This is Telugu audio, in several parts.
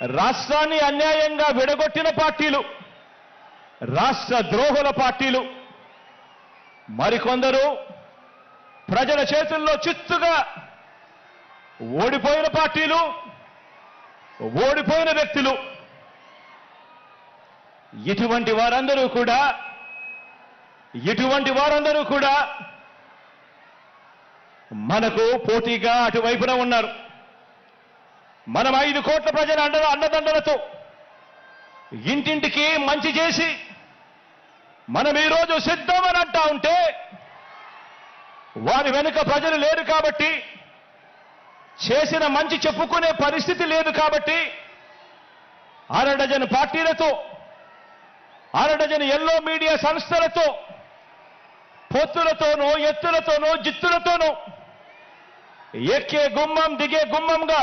రాష్ట్రాన్ని అన్యాయంగా విడగొట్టిన పార్టీలు రాష్ట్ర ద్రోహుల పార్టీలు మరికొందరు ప్రజల చేతుల్లో చిత్తుగా ఓడిపోయిన పార్టీలు ఓడిపోయిన వ్యక్తులు. ఇటువంటి వారందరూ కూడా ఇటువంటి వారందరూ కూడా మనకు పోటీగా అటువైపున ఉన్నారు. మనం ఐదు కోట్ల ప్రజల అండ అన్నదండలతో ఇంటింటికి మంచి చేసి మనం ఈరోజు సిద్ధమని అంటా ఉంటే వారి వెనుక ప్రజలు లేరు కాబట్టి చేసిన మంచి చెప్పుకునే పరిస్థితి లేదు కాబట్టి అర డజన్ పార్టీలతో అర డజన్ ఎల్లో మీడియా సంస్థలతో పొత్తులతోనూ ఎత్తులతోనూ జిత్తులతోనూ ఎక్కే గుమ్మం దిగే గుమ్మంగా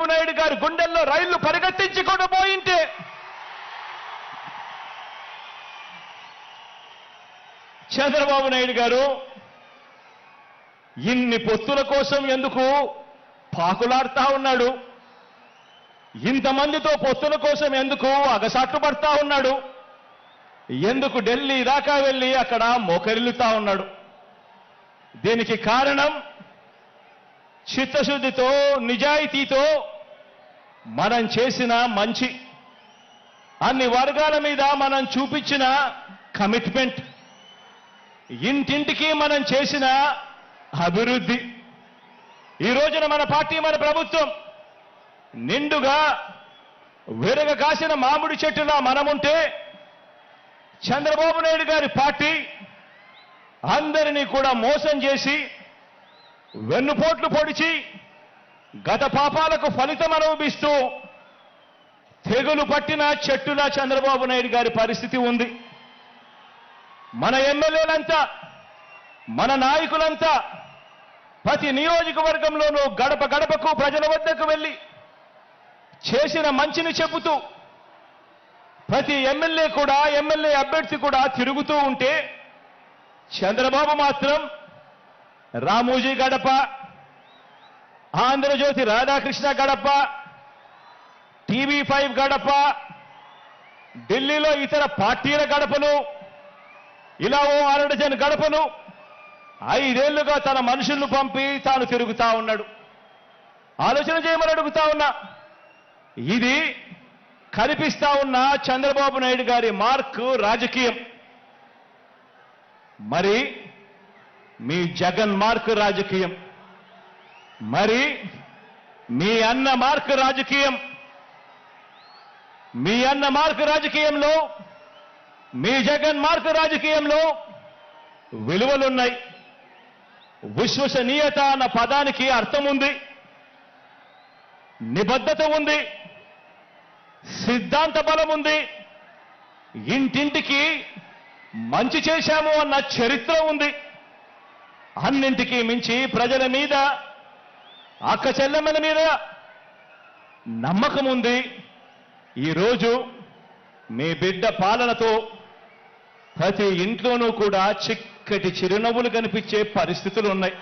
గారి గుండెల్లో రైళ్ళు పరిగెత్తించుకుండా పోయింటే చంద్రబాబు నాయుడు గారు ఇన్ని పొత్తుల కోసం ఎందుకు పాకులాడుతా ఉన్నాడు? ఇంతమందితో పొత్తుల కోసం ఎందుకు అగసాట్లు పడతా ఉన్నాడు? ఎందుకు ఢిల్లీ దాకా వెళ్ళి అక్కడ మోకరిల్లుతా ఉన్నాడు? దీనికి కారణం చిత్తశుద్ధితో నిజాయితీతో మనం చేసిన మంచి అన్ని వర్గాల మీద మనం చూపించిన కమిట్మెంట్ ఇంటింటికి మనం చేసిన అభివృద్ధి. ఈ రోజున మన పార్టీ మన ప్రభుత్వం నిండుగా విరగ కాసిన మామిడి చెట్టులా మనముంటే చంద్రబాబు నాయుడు గారి పార్టీ అందరినీ కూడా మోసం చేసి వెన్నుపోట్లు పొడిచి గత పాపాలకు ఫలితం అనుభవిస్తూ తెగులు పట్టిన చెట్టులా చంద్రబాబు నాయుడు గారి పరిస్థితి ఉంది. మన ఎమ్మెల్యేలంతా మన నాయకులంతా ప్రతి నియోజకవర్గంలోనూ గడప గడపకు ప్రజల వద్దకు వెళ్ళి చేసిన మంచిని చెబుతూ ప్రతి ఎమ్మెల్యే కూడా ఎమ్మెల్యే అభ్యర్థి కూడా తిరుగుతూ ఉంటే చంద్రబాబు మాత్రం రామోజీ గడప ఆంధ్రజ్యోతి రాధాకృష్ణ గడప టీవీ ఫైవ్ గడప ఢిల్లీలో ఇతర పార్టీల గడపను ఇలా ఓ అరడజన్ గడపను ఐదేళ్ళుగా తన మనుషులను పంపి తాను తిరుగుతా ఉన్నాడు. ఆలోచన చేయమని అడుగుతా ఉన్నా. ఇది కనిపిస్తా ఉన్న చంద్రబాబు నాయుడు గారి మార్క్ రాజకీయం. మరి మీ జగన్ మార్క్ రాజకీయం. మరి మీ అన్న మార్క్ రాజకీయం మీ అన్న మార్క్ రాజకీయంలో మీ జగన్ మార్క్ రాజకీయంలో విలువలున్నాయి. విశ్వసనీయత అన్న పదానికి అర్థం ఉంది నిబద్ధత ఉంది సిద్ధాంత బలం ఉంది. ఇంటింటికి మంచి చేశాము అన్న చరిత్ర ఉంది. అన్నింటికి మించి ప్రజల మీద అక్క చెల్లెమ్మల మీద నమ్మకం ఉంది ఈరోజు మీ బిడ్డ పాలనతో ప్రతి ఇంట్లోనూ కూడా చిక్కటి చిరునవ్వులు కనిపించే పరిస్థితులు ఉన్నాయి.